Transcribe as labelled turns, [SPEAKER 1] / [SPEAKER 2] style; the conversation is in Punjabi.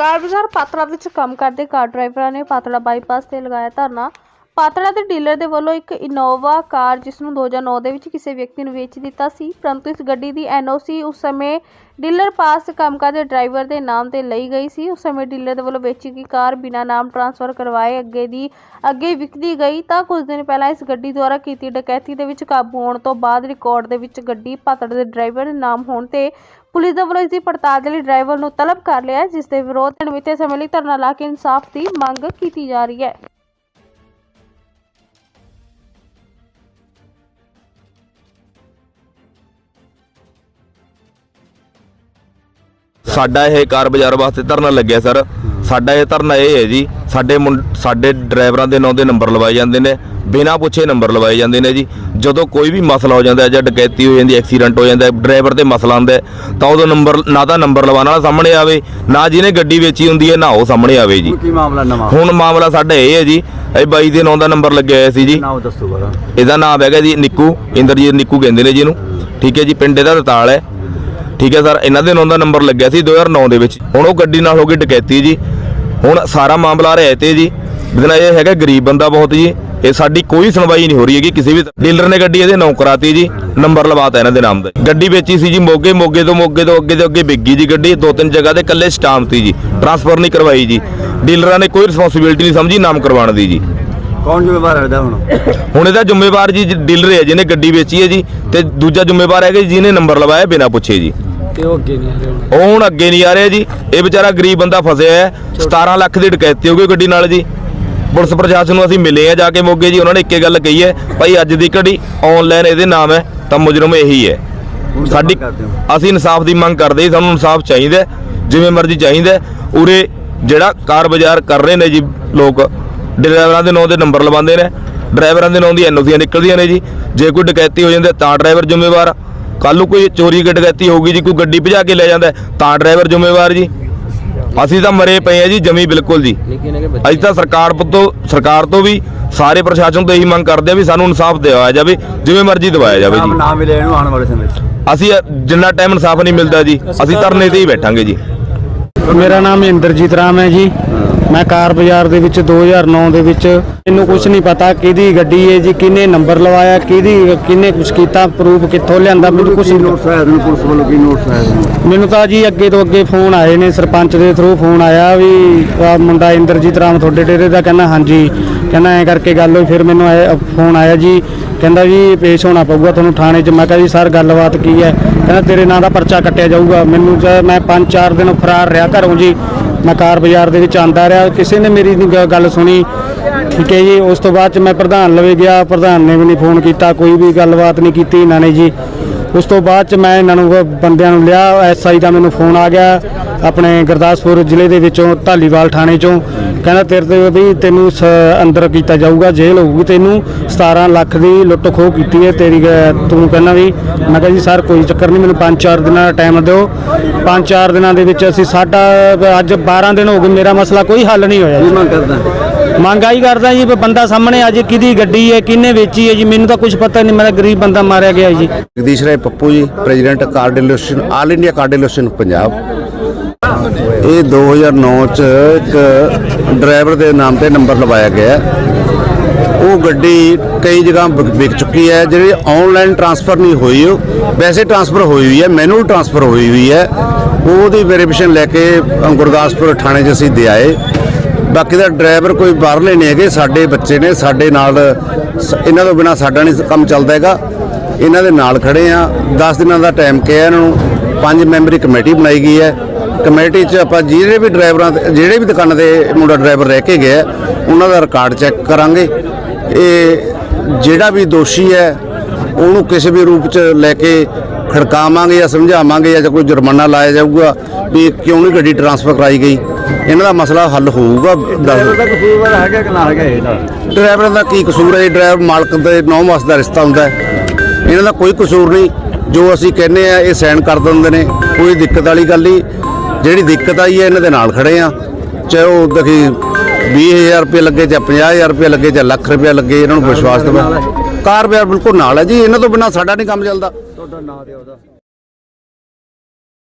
[SPEAKER 1] ਕਾਰ ਬਾਜ਼ਾਰ ਪਾਤੜਾ ਵਿੱਚ ਕੰਮ ਕਰਦੇ ਕਾਰ ਡਰਾਈਵਰਾਂ ਨੇ ਪਾਤੜਾ ਬਾਈਪਾਸ ਤੇ ਲਗਾਇਆ ਧਰਨਾ। ਪਾਤੜਾ ਦੇ ਡੀਲਰ ਦੇ ਵੱਲੋਂ ਇੱਕ ਇਨੋਵਾ ਕਾਰ ਜਿਸ ਨੂੰ 2009 ਦੇ ਵਿੱਚ ਕਿਸੇ ਵਿਅਕਤੀ ਨੂੰ ਵੇਚ ਦਿੱਤਾ ਸੀ, ਪਰੰਤੂ ਇਸ ਗੱਡੀ ਦੀ ਐਨਓਸੀ ਉਸ ਸਮੇਂ ਡੀਲਰ ਪਾਸ ਕੰਮ ਕਰਦੇ ਡਰਾਈਵਰ ਦੇ ਨਾਮ ਤੇ ਲਈ ਗਈ ਸੀ। ਉਸ ਸਮੇਂ ਡੀਲਰ ਦੇ ਵੱਲੋਂ ਵੇਚੀ ਗਈ ਕਾਰ ਬਿਨਾਂ ਨਾਮ ਟ੍ਰਾਂਸਫਰ ਕਰਵਾਏ ਅੱਗੇ ਦੀ, ਅੱਗੇ ਵਿਕਦੀ ਗਈ ਤਾਂ ਕੁਝ ਦਿਨ ਪਹਿਲਾਂ ਇਸ ਗੱਡੀ ਦੁਆਰਾ ਕੀਤੀ ਡਕੈਤੀ ਦੇ ਵਿੱਚ ਕਾਬੂ ਹੋਣ ਤੋਂ ਬਾਅਦ ਰਿਕਾਰਡ ਦੇ ਵਿੱਚ ਗੱਡੀ ਪਾਤੜ ਦੇ ਡਰਾਈਵਰ ਦੇ ਨਾਮ ਹੋਣ ਤੇ ਪੁਲਿਸ ਦੇ ਵੱਲੋਂ ਇਸ ਦੀ ਪੜਤਾਲ ਦੇ ਲਈ ਡਰਾਈਵਰ ਨੂੰ ਤਲਬ ਕਰ ਲਿਆ, ਜਿਸ ਦੇ ਵਿਰੋਧ ਅਣਮਿੱਥੇ ਸਮੇਂ ਲਈ ਧਰਨਾ ਲਾ ਕੇ ਇਨਸਾਫ ਦੀ ਮੰਗ ਕੀਤੀ ਜਾ ਰਹੀ ਹੈ।
[SPEAKER 2] ਸਾਡਾ ਇਹ ਕਾਰ ਬਾਜ਼ਾਰ ਵਾਸਤੇ ਧਰਨਾ ਲੱਗਿਆ ਸਰ। ਸਾਡਾ ਇਹ ਧਰਨਾ ਇਹ ਹੈ ਜੀ ਸਾਡੇ ਸਾਡੇ ਡਰਾਈਵਰਾਂ ਦੇ ਨਾਂ ਦੇ ਨੰਬਰ ਲਵਾਏ ਜਾਂਦੇ ਨੇ ਬਿਨਾਂ ਪੁੱਛੇ ਨੰਬਰ ਲਵਾਏ ਜਾਂਦੇ ਨੇ ਜੀ। ਜਦੋਂ ਕੋਈ ਵੀ ਮਸਲਾ ਹੋ ਜਾਂਦਾ ਹੈ ਜਾਂ ਡਕੈਤੀ ਹੋ ਜਾਂਦੀ ਐਕਸੀਡੈਂਟ ਹੋ ਜਾਂਦਾ ਡਰਾਈਵਰ ਤੇ ਮਸਲਾ ਆਉਂਦਾ ਤਾਂ ਉਦੋਂ ਨੰਬਰ ਨਾ ਤਾਂ ਨੰਬਰ ਲਵਾਉਣ ਵਾਲਾ ਸਾਹਮਣੇ ਆਵੇ ਨਾ ਜਿਹਨੇ ਗੱਡੀ ਵੇਚੀ ਹੁੰਦੀ ਹੈ ਨਾ ਉਹ ਸਾਹਮਣੇ ਆਵੇ ਜੀ।
[SPEAKER 3] ਕੀ ਮਾਮਲਾ ਨਵਾਂ?
[SPEAKER 2] ਹੁਣ ਮਾਮਲਾ ਸਾਡਾ ਇਹ ਹੈ ਜੀ ਇਹ ਬਾਈ ਦੇ ਨਾਂ ਦਾ ਨੰਬਰ ਲੱਗਿਆ ਹੋਇਆ ਸੀ ਜੀ।
[SPEAKER 3] ਨਾਮ ਦੱਸੋ ਬੜਾ।
[SPEAKER 2] ਇਹਦਾ ਨਾਮ ਹੈਗਾ ਜੀ ਨਿੱਕੂ ਇੰਦਰਜੀਤ ਨਿੱਕੂ ਕਹਿੰਦੇ ਨੇ ਜੀ ਇਹਨੂੰ। ਠੀਕ ਹੈ ਜੀ ਪਿੰਡ ਇਹਦਾ ਰਤਾਲ ਹੈ। ਠੀਕ ਹੈ ਸਰ ਇਹਨਾਂ ਦੇ ਨਾਂ ਦਾ ਨੰਬਰ ਲੱਗਿਆ ਸੀ 2009 ਦੇ ਵਿੱਚ। ਹੁਣ ਉਹ ਗੱਡੀ ਨਾਲ ਹੋ ਗਈ ਡਕੈਤੀ ਜੀ। ਹੁਣ ਸਾਰਾ ਮਾਮਲਾ ਰਿਹਾ ਤੇ ਜੀ। ਬਿਨਾਂ ਇਹ ਹੈਗਾ ਗਰੀਬ ਬੰਦਾ ਬਹੁਤ ਜੀ। ਇਹ ਸਾਡੀ ਕੋਈ ਸੁਣਵਾਈ ਨਹੀਂ ਹੋ ਰਹੀ ਹੈਗੀ ਕਿਸੇ ਵੀ ਡੀਲਰ ਨੇ ਗੱਡੀ ਇਹਦੇ ਨਾਂ ਕਰਾਤੀ ਜੀ। ਨੰਬਰ ਲਵਾਤਾ ਇਹਨਾਂ ਦੇ ਨਾਮ ਦਾ। ਗੱਡੀ ਵੇਚੀ ਸੀ ਜੀ ਮੋਗੇ ਮੋਗੇ ਤੋਂ ਮੋਗੇ ਤੋਂ ਅੱਗੇ ਤੋਂ ਅੱਗੇ ਵਿਕੀ ਜੀ ਗੱਡੀ। ਦੋ ਤਿੰਨ ਜਗ੍ਹਾ ਤੇ ਇਕੱਲੇ ਸਟਾਂਪ ਤੀ ਜੀ। ਟ੍ਰਾਂਸਫਰ ਨਹੀਂ ਕਰਵਾਈ ਜੀ। ਡੀਲਰਾਂ ਨੇ ਕੋਈ ਰਿਸਪੌਂਸਿਬਿਲਟੀ ਨਹੀਂ ਸਮਝੀ ਨਾਮ ਕਰਵਾਉਣ ਦੀ ਜੀ।
[SPEAKER 3] ਕੌਣ ਜ਼ਿੰਮੇਵਾਰ ਹੈ ਇਹਦਾ ਹੁਣ?
[SPEAKER 2] ਹੁਣ ਇਹਦਾ ਜ਼ਿੰਮੇਵਾਰ ਜੀ ਡੀਲਰ ਹੈ ਜਿਹਨੇ ਗੱਡੀ ਵੇਚੀ ਹੈ ਜੀ। ਤੇ ਦੂਜਾ ਜ਼ਿੰਮੇਵਾਰ ਹੈਗਾ ਜਿਹਨੇ ਨੰਬਰ ਲਵਾਇਆ ਬਿਨਾਂ ਪੁੱਛੇ ਜੀ।
[SPEAKER 4] ਤੇ ਉਹ ਅੱਗੇ ਨਹੀਂ ਆ ਰਹੇ ਹੁਣ।
[SPEAKER 2] ਉਹ ਹੁਣ ਅੱਗੇ ਨਹੀਂ ਆ ਰਿਹਾ ਜੀ। ਇਹ ਵਿਚਾਰਾ ਗਰੀਬ ਬੰਦਾ ਫਸਿਆ ਹੈ। 17 ਲੱਖ ਦੀ ਡਕੈਤੀ ਹੋ ਗਈ ਗੱਡੀ ਨਾਲ ਜੀ। ਪੁਲਿਸ ਪ੍ਰਸ਼ਾਸਨ ਨੂੰ ਅਸੀਂ ਮਿਲੇ ਆ ਜਾ ਕੇ ਮੋਗੇ ਜੀ। ਉਹਨਾਂ ਨੇ ਇੱਕੇ ਗੱਲ ਕਹੀ ਹੈ ਭਾਈ ਅੱਜ ਦੀ ਘੜੀ ਆਨਲਾਈਨ ਇਹਦੇ ਨਾਮ ਹੈ ਤਾਂ ਮੁਜਰਮ ਇਹੀ ਹੈ। ਸਾਡੀ? ਅਸੀਂ ਇਨਸਾਫ ਦੀ ਮੰਗ ਕਰਦੇ ਜੀ ਸਾਨੂੰ ਇਨਸਾਫ ਚਾਹੀਦਾ ਹੈ, ਜਿਵੇਂ ਮਰਜ਼ੀ ਚਾਹੀਦਾ ਹੈ। ਉਰੇ ਜਿਹੜਾ ਕਾਰ ਬਾਜ਼ਾਰ ਕਰ ਰਹੇ ਨੇ ਜੀ ਲੋਕ ਡਰਾਈਵਰਾਂ ਦੇ ਨਾਂ ਦੇ ਨੰਬਰ ਲਵਾਉਂਦੇ ਨੇ। ਡਰਾਈਵਰਾਂ ਦੇ ਨਾਂ ਦੀ ਐਨਓਸੀਆਂ ਨਿਕਲਦੀਆਂ ਨੇ ਜੀ। ਜੇ ਕੋਈ ਡਕੈਤੀ ਹੋ ਜਾਂਦੀ ਹੈ ਤਾਂ ਡਰਾਈਵਰ ਜ਼ਿੰਮੇਵਾਰ ਕੱਲ ਨੂੰ ਕੋਈ ਚੋਰੀ ਡਕੈਤੀ ਹੋਊਗੀ ਜੀ ਕੋਈ ਗੱਡੀ ਭਜਾ ਕੇ ਲੈ ਜਾਂਦਾ ਤਾਂ ਡਰਾਈਵਰ ਜ਼ਿੰਮੇਵਾਰ ਜੀ। ਅਸੀਂ ਤਾਂ ਮਰੇ ਪਏ ਆ ਜੀ ਜਮੀ ਬਿਲਕੁਲ ਜੀ। ਅਸੀਂ ਤਾਂ ਸਰਕਾਰ ਤੋਂ ਸਰਕਾਰ ਤੋਂ ਵੀ ਸਾਰੇ ਪ੍ਰਸ਼ਾਸਨ ਤੋਂ ਇਹੀ ਮੰਗ ਕਰਦੇ ਆ ਵੀ ਸਾਨੂੰ ਇਨਸਾਫ ਦਿਵਾਇਆ ਜਾਵੇ ਜਿਵੇਂ ਮਰਜ਼ੀ ਦਿਵਾਇਆ ਜਾਵੇ ਜੀ।
[SPEAKER 3] ਨਾ ਮਿਲੇ ਇਹਨੂੰ ਆਉਣ ਵਾਲੇ ਸਮੇਂ 'ਚ।
[SPEAKER 2] ਅਸੀਂ ਜਿੰਨਾ ਟਾਈਮ ਇਨਸਾਫ ਨਹੀਂ ਮਿਲਦਾ ਜੀ ਅਸੀਂ ਧਰਨੇ ਤੇ ਹੀ ਬੈਠਾਂਗੇ ਜੀ।
[SPEAKER 4] ਮੇਰਾ ਨਾਮ ਇੰਦਰਜੀਤ ਰਾਮ ਹੈ ਜੀ। ਮੈਂ ਕਾਰ ਬਾਜ਼ਾਰ ਦੇ ਵਿੱਚ 2009 ਦੇ ਵਿੱਚ ਮੈਨੂੰ ਕੁਝ ਨਹੀਂ ਪਤਾ ਕਿਹਦੀ ਗੱਡੀ ਹੈ ਜੀ ਕਿਹਨੇ ਨੰਬਰ ਲਵਾਇਆ ਕਿਹਦੀ ਕਿਹਨੇ ਕੁਝ ਕੀਤਾ ਪ੍ਰੂਫ ਕਿੱਥੋਂ ਲਿਆਂਦਾ ਮੈਨੂੰ ਕੁਝ ਨਹੀਂ
[SPEAKER 3] ਨੋਟਸ ਆਇਆ ਤੁਹਾਨੂੰ ਪੁਲਿਸ ਵੱਲੋਂ ਕੀ ਨੋਟਸ ਆਇਆ?
[SPEAKER 4] ਮੈਨੂੰ ਤਾਂ ਜੀ ਅੱਗੇ ਤੋਂ ਅੱਗੇ ਫੋਨ ਆਏ ਨੇ ਸਰਪੰਚ ਦੇ ਥਰੂ ਫੋਨ ਆਇਆ ਵੀ ਆਹ ਮੁੰਡਾ ਇੰਦਰਜੀਤ ਰਾਮ ਤੁਹਾਡੇ ਡੇਰੇ ਦਾ ਕਹਿੰਦਾ ਹਾਂਜੀ ਕਹਿੰਦਾ ਐ ਕਰਕੇ ਗੱਲ ਹੋਈ ਫਿਰ ਮੈਨੂੰ ਫੋਨ ਆਇਆ ਜੀ ਕਹਿੰਦਾ ਜੀ ਪੇਸ਼ ਹੋਣਾ ਪਊਗਾ ਤੁਹਾਨੂੰ ਥਾਣੇ 'ਚ ਮੈਂ ਕਿਹਾ ਜੀ ਸਰ ਗੱਲਬਾਤ ਕੀ ਹੈ ਕਹਿੰਦਾ ਤੇਰੇ ਨਾਂ ਦਾ ਪਰਚਾ ਕੱਟਿਆ ਜਾਊਗਾ ਮੈਨੂੰ ਮੈਂ 5-4 ਦਿਨ ਫਰਾਰ ਰਿਹਾ ਘਰੋਂ ਜੀ ਮੈਂ ਕਾਰ ਬਾਜ਼ਾਰ ਦੇ ਵਿੱਚ ਆਂਦਾ ਰਿਹਾ। ਕਿਸੇ ਨੇ ਮੇਰੀ ਨਹੀਂ ਗ- ਗੱਲ ਸੁਣੀ। ਠੀਕ ਹੈ ਜੀ, ਉਸ ਤੋਂ ਬਾਅਦ ਚ ਮੈਂ ਪ੍ਰਧਾਨ ਲਵੇ ਗਿਆ। ਪ੍ਰਧਾਨ ਨੇ ਵੀ ਨਹੀਂ ਫੋਨ ਕੀਤਾ, ਕੋਈ ਵੀ ਗੱਲਬਾਤ ਨਹੀਂ ਕੀਤੀ ਇਹਨਾਂ ਨੇ ਜੀ। ਉਸ ਤੋਂ ਬਾਅਦ ਚ ਮੈਂ ਇਹਨਾਂ ਨੂੰ ਬੰਦਿਆਂ ਨੂੰ ਲਿਆ। ਐਸਆਈ ਦਾ ਮੈਨੂੰ ਫੋਨ ਆ ਗਿਆ। ਆਪਣੇ ਗੁਰਦਾਸਪੁਰ ਜ਼ਿਲ੍ਹੇ ਦੇ ਵਿੱਚੋਂ ਢਾਲੀਵਾਲ ਥਾਣੇ ਚੋਂ। ਕਹਿੰਦਾ ਤੇਰੇ ਤੇ ਵੀ ਤੈਨੂੰ ਅੰਦਰ ਕੀਤਾ ਜਾਊਗਾ ਜੇਲ੍ਹ ਹੋਊਗੀ ਤੈਨੂੰ 17 ਲੱਖ ਦੀ ਲੁੱਟ ਖੋਹ ਕੀਤੀ ਹੈ ਤੇਰੀ ਤੂੰ ਕਹਿੰਦਾ ਵੀ ਮੈਂ ਕਿਹਾ ਜੀ ਸਰ ਕੋਈ ਚੱਕਰ ਨਹੀਂ ਮੈਨੂੰ 5-4 ਦਿਨਾਂ ਦਾ ਟਾਈਮ ਦਿਓ। 5-4 ਦਿਨਾਂ ਦੇ ਵਿੱਚ ਅਸੀਂ ਸਾਡਾ ਅੱਜ 12 ਦਿਨ ਹੋ ਗਏ ਮੇਰਾ ਮਸਲਾ ਕੋਈ ਹੱਲ ਨਹੀਂ ਹੋਇਆ ਜੀ।
[SPEAKER 3] ਮੰਗ ਕਰਦਾ?
[SPEAKER 4] ਮੰਗ ਆਈ ਕਰਦਾ ਜੀ ਬੰਦਾ ਸਾਹਮਣੇ ਅੱਜ ਕਿਹਦੀ ਗੱਡੀ ਹੈ ਕਿਹਨੇ ਵੇਚੀ ਹੈ ਜੀ ਮੈਨੂੰ ਤਾਂ ਕੁਝ ਪਤਾ ਨਹੀਂ ਮੇਰਾ ਗਰੀਬ ਬੰਦਾ ਮਾਰਿਆ ਗਿਆ ਜੀ।
[SPEAKER 5] Jagdish Rai Pappu ji president car dealer association all India car dealer association Punjab. ਇਹ 2009 ਚ ਇੱਕ ਡਰਾਈਵਰ ਦੇ ਨਾਮ ਤੇ ਨੰਬਰ ਲਵਾਇਆ ਗਿਆ। ਉਹ ਗੱਡੀ ਕਈ ਜਗ੍ਹਾ ਵਿਕ ਵਿਕ ਚੁੱਕੀ ਹੈ। ਜਿਹੜੀ ਆਨਲਾਈਨ ਟ੍ਰਾਂਸਫਰ ਨਹੀਂ ਹੋਈ, ਉਹ ਵੈਸੇ ਟ੍ਰਾਂਸਫਰ ਹੋਈ ਹੋਈ ਹੈ, ਮੈਨੂਅਲ ਟ੍ਰਾਂਸਫਰ ਹੋਈ ਹੋਈ ਹੈ। ਉਹਦੀ ਵੈਰੀਫਿਕੇਸ਼ਨ ਲੈ ਕੇ ਗੁਰਦਾਸਪੁਰ ਥਾਣੇ 'ਚ ਅਸੀਂ ਦੇ ਆਏ। ਬਾਕੀ ਦਾ ਡਰਾਈਵਰ ਕੋਈ ਬਾਹਰਲੇ ਨਹੀਂ ਹੈਗੇ, ਸਾਡੇ ਬੱਚੇ ਨੇ, ਸਾਡੇ ਨਾਲ ਸ- ਇਹਨਾਂ ਤੋਂ ਬਿਨਾ ਸਾਡਾ ਨਹੀਂ ਕੰਮ ਚੱਲਦਾ ਹੈਗਾ। ਇਹਨਾਂ ਦੇ ਨਾਲ ਖੜੇ ਆ 10 ਦਿਨਾਂ ਦਾ ਟਾਈਮ ਕਿਹਾ ਇਹਨਾਂ ਨੂੰ। ਪੰਜ ਮੈਂਬਰੀ ਕਮੇਟੀ ਬਣਾਈ ਗਈ ਹੈ। ਕਮੇਟੀ 'ਚ ਆਪਾਂ ਜਿਹੜੇ ਵੀ ਡਰਾਈਵਰਾਂ ਤੇ- ਜਿਹੜੇ ਵੀ ਦੁਕਾਨਾਂ ਦੇ ਮੁੰਡਾ ਡਰਾਈਵਰ ਰਹਿ ਕੇ ਗਿਆ ਉਹਨਾਂ ਦਾ ਰਿਕਾਰਡ ਚੈੱਕ ਕਰਾਂਗੇ। ਇਹ ਜਿਹੜਾ ਵੀ ਦੋਸ਼ੀ ਹੈ ਉਹਨੂੰ ਕਿਸੇ ਵੀ ਰੂਪ 'ਚ ਲੈ ਕੇ ਖੜਕਾਵਾਂਗੇ ਜਾਂ ਸਮਝਾਵਾਂਗੇ ਜਾਂ ਕੋਈ ਜੁਰਮਾਨਾ ਲਾਇਆ ਜਾਊਗਾ ਵੀ ਕਿਉਂ ਨਹੀਂ ਗੱਡੀ ਟਰਾਂਸਫਰ ਕਰਾਈ ਗਈ। ਇਹਨਾਂ ਦਾ ਮਸਲਾ ਹੱਲ ਹੋਊਗਾ।
[SPEAKER 3] ਡਰਾਈਵਰ ਦਾ ਕਸੂਰਵਾਰ ਹੈਗਾ ਕਿ ਨਾ ਹੈਗਾ ਇਹ ਦਾ
[SPEAKER 5] ਡਰਾਈਵਰ ਦਾ ਕੀ ਕਸੂਰ ਹੈ? ਡਰਾਈਵਰ ਮਾਲਕ ਦੇ ਨੌ ਮਾਸ ਦਾ ਰਿਸ਼ਤਾ ਹੁੰਦਾ ਹੈ। ਇਹਨਾਂ ਦਾ ਕੋਈ ਕਸੂਰ ਨਹੀਂ। ਜੋ ਅਸੀਂ ਕਹਿੰਦੇ ਆ ਇਹ ਸਾਈਨ ਕਰ ਦਿੰਦੇ ਨੇ। ਕੋਈ ਦਿੱਕਤ ਵਾਲੀ ਗੱਲ ਨਹੀਂ। ਜਿਹੜੀ ਦਿੱਕਤ ਆਈ ਹੈ, ਇਹਨਾਂ ਦੇ ਨਾਲ ਖੜੇ ਆ ਚਾਹੇ ਉਹ ਦੇਖੀ 20000 ਰੁਪਏ ਲੱਗੇ ਜਾਂ 50000 ਰੁਪਏ ਲੱਗੇ ਜਾਂ ਲੱਖ ਰੁਪਏ ਲੱਗੇ, ਇਹਨਾਂ ਨੂੰ ਵਿਸ਼ਵਾਸ ਦਿਵਾ ਕਾਰ ਬਿਲਕੁਲ ਨਾਲ ਹੈ ਜੀ, ਇਹਨਾਂ ਤੋਂ ਬਿਨਾ ਸਾਡਾ ਨਹੀਂ ਕੰਮ ਚੱਲਦਾ।
[SPEAKER 3] ਤੁਹਾਡਾ ਨਾਂ ਤੇ ਉਹਦਾ